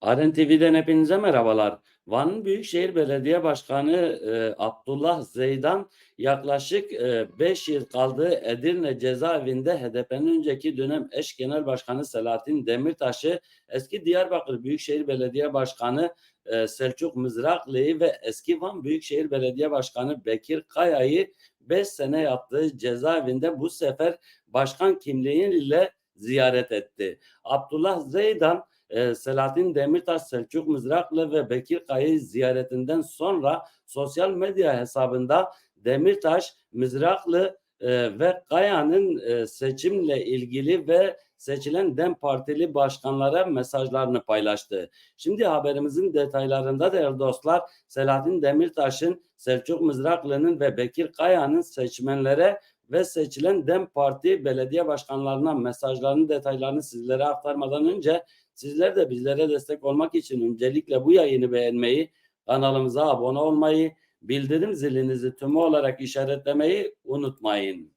Aren TV'den hepinize merhabalar. Van Büyükşehir Belediye Başkanı e, Abdullah Zeydan yaklaşık 5 yıl kaldığı Edirne cezaevinde HDP'nin önceki dönem eş genel başkanı Selahattin Demirtaş'ı, eski Diyarbakır Büyükşehir Belediye Başkanı e, Selçuk Mızraklı'yı ve eski Van Büyükşehir Belediye Başkanı Bekir Kaya'yı 5 sene yattığı cezaevinde bu sefer başkan kimliğiyle ziyaret etti. Abdullah Zeydan e, Selahattin Demirtaş, Selçuk Mızraklı ve Bekir Kayı ziyaretinden sonra sosyal medya hesabında Demirtaş, Mızraklı e, ve Kaya'nın e, seçimle ilgili ve seçilen DEM Partili başkanlara mesajlarını paylaştı. Şimdi haberimizin detaylarında değerli dostlar Selahattin Demirtaş'ın, Selçuk Mızraklı'nın ve Bekir Kaya'nın seçmenlere ve seçilen DEM Parti belediye başkanlarına mesajlarının detaylarını sizlere aktarmadan önce Sizler de bizlere destek olmak için öncelikle bu yayını beğenmeyi, kanalımıza abone olmayı, bildirim zilinizi tümü olarak işaretlemeyi unutmayın.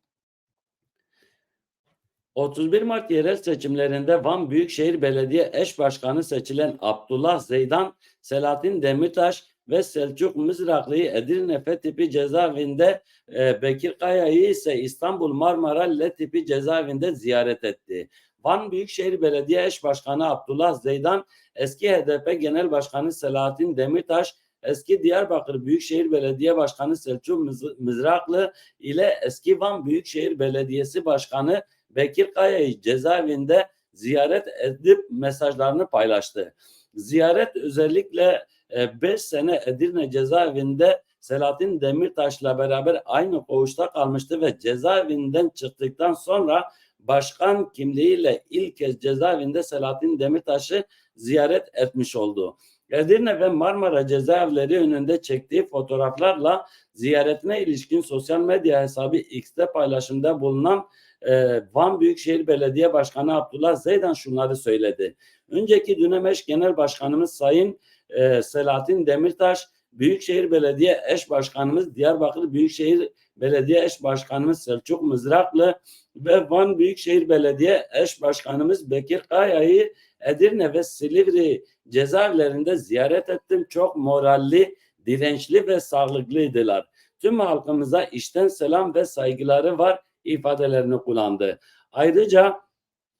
31 Mart yerel seçimlerinde Van Büyükşehir Belediye Eş Başkanı seçilen Abdullah Zeydan, Selahattin Demirtaş ve Selçuk Mızraklı'yı Edirne F tipi cezaevinde, e, Bekir Kaya'yı ise İstanbul Marmara L tipi cezaevinde ziyaret etti. Van Büyükşehir Belediye Eş Başkanı Abdullah Zeydan, eski HDP Genel Başkanı Selahattin Demirtaş, eski Diyarbakır Büyükşehir Belediye Başkanı Selçuk Mızraklı ile eski Van Büyükşehir Belediyesi Başkanı Bekir Kaya'yı cezaevinde ziyaret edip mesajlarını paylaştı. Ziyaret özellikle 5 e, sene Edirne cezaevinde Selahattin Demirtaş'la beraber aynı koğuşta kalmıştı ve cezaevinden çıktıktan sonra başkan kimliğiyle ilk kez cezaevinde Selahattin Demirtaş'ı ziyaret etmiş oldu. Edirne ve Marmara cezaevleri önünde çektiği fotoğraflarla ziyaretine ilişkin sosyal medya hesabı X'te paylaşımda bulunan e, Van Büyükşehir Belediye Başkanı Abdullah Zeydan şunları söyledi. Önceki dönem eş genel başkanımız Sayın e, Selahattin Demirtaş, Büyükşehir Belediye Eş Başkanımız Diyarbakır Büyükşehir Belediye Eş Başkanımız Selçuk Mızraklı ve Van Büyükşehir Belediye Eş Başkanımız Bekir Kaya'yı Edirne ve Silivri cezaevlerinde ziyaret ettim. Çok moralli, dirençli ve sağlıklıydılar. Tüm halkımıza işten selam ve saygıları var ifadelerini kullandı. Ayrıca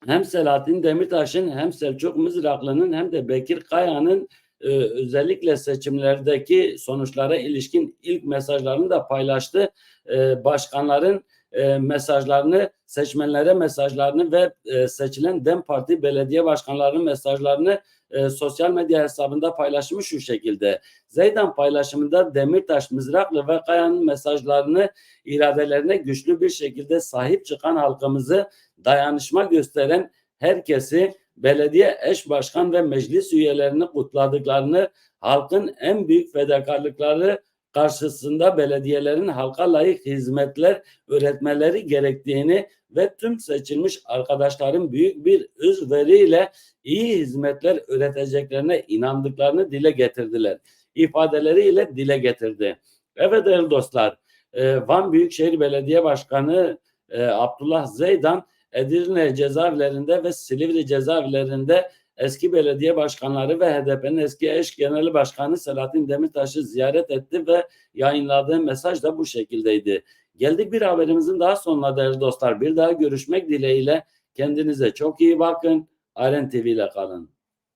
hem Selahattin Demirtaş'ın hem Selçuk Mızraklı'nın hem de Bekir Kaya'nın e, özellikle seçimlerdeki sonuçlara ilişkin ilk mesajlarını da paylaştı. E, başkanların e, mesajlarını, seçmenlere mesajlarını ve e, seçilen DEM Parti belediye başkanlarının mesajlarını e, sosyal medya hesabında paylaşmış şu şekilde. Zeydan paylaşımında Demirtaş, Mızraklı ve Kaya'nın mesajlarını iradelerine güçlü bir şekilde sahip çıkan halkımızı dayanışma gösteren herkesi belediye eş başkan ve meclis üyelerini kutladıklarını, halkın en büyük fedakarlıkları karşısında belediyelerin halka layık hizmetler üretmeleri gerektiğini ve tüm seçilmiş arkadaşların büyük bir özveriyle iyi hizmetler üreteceklerine inandıklarını dile getirdiler. İfadeleriyle dile getirdi. Evet değerli dostlar, e, Van Büyükşehir Belediye Başkanı e, Abdullah Zeydan Edirne cezaevlerinde ve Silivri cezaevlerinde eski belediye başkanları ve HDP'nin eski eş genel başkanı Selahattin Demirtaş'ı ziyaret etti ve yayınladığı mesaj da bu şekildeydi. Geldik bir haberimizin daha sonuna değerli dostlar. Bir daha görüşmek dileğiyle kendinize çok iyi bakın. Aren TV ile kalın.